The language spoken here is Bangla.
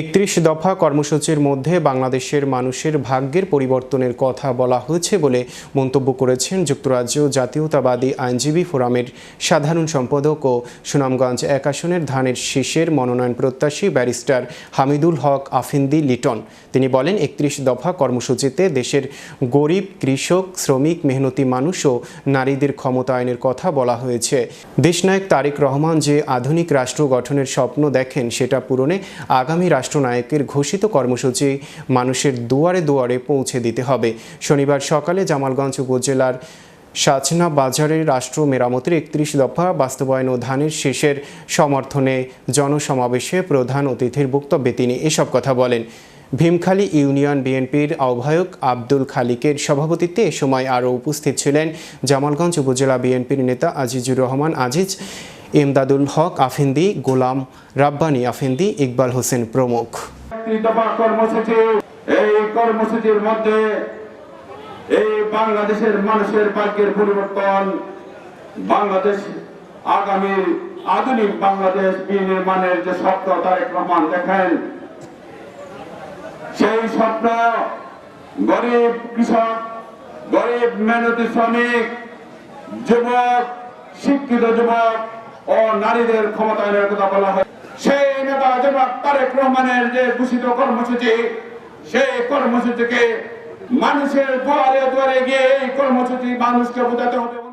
একত্রিশ দফা কর্মসূচির মধ্যে বাংলাদেশের মানুষের ভাগ্যের পরিবর্তনের কথা বলা হয়েছে বলে মন্তব্য করেছেন যুক্তরাজ্য জাতীয়তাবাদী আইনজীবী ফোরামের সাধারণ সম্পাদক ও সুনামগঞ্জ এক আসনের ধানের শীষের মনোনয়ন প্রত্যাশী ব্যারিস্টার হামিদুল হক আফিন্দি লিটন। তিনি বলেন, একত্রিশ দফা কর্মসূচিতে দেশের গরিব, কৃষক, শ্রমিক, মেহনতি মানুষ ও নারীদের ক্ষমতায়নের কথা বলা হয়েছে। দেশনায়ক তারেক রহমান যে আধুনিক রাষ্ট্র গঠনের স্বপ্ন দেখেন, সেটা পূরণে আগামী রাষ্ট্রনায়কের ঘোষিত কর্মসূচি মানুষের দুয়ারে দুয়ারে পৌঁছে দিতে হবে। শনিবার সকালে জামালগঞ্জ উপজেলার সাচনা বাজারে রাষ্ট্র মেরামতের একত্রিশ দফা বাস্তবায়ন ও ধানের শেষের সমর্থনে জনসমাবেশে প্রধান অতিথির বক্তব্যে তিনি এসব কথা বলেন। ভীমখালী ইউনিয়ন বিএনপির আহ্বায়ক আব্দুল খালিকের সভাপতিত্বে এ সময় আরও উপস্থিত ছিলেন জামালগঞ্জ উপজেলা বিএনপির নেতা আজিজুর রহমান আজিজ। এমদাদুল হক আফিন্দি, গোলাম রাব্বানি আফিন্দি, ইকবাল হোসেন প্রমুখ। এই কর্মসূচির মধ্যে এই বাংলাদেশের মানুষের ভাগ্যের পরিবর্তন, বাংলাদেশ আগামী আধুনিক বাংলাদেশ বিনির্মাণের যে স্বপ্ন তারেক রহমান দেখেন, সেই স্বপ্ন গরিব কৃষক, গরিব মেহনতি শ্রমিক, যুবক, শিক্ষিত যুবক ও নারীদের ক্ষমতায়নের কথা বলা হয়। সেই নেতা জবাব তারেক রহমানের যে ঘোষিত কর্মসূচি, সেই কর্মসূচিকে মানুষের দুয়ারে দুয়ারে গিয়ে এই কর্মসূচি মানুষকে বোঝাতে হবে।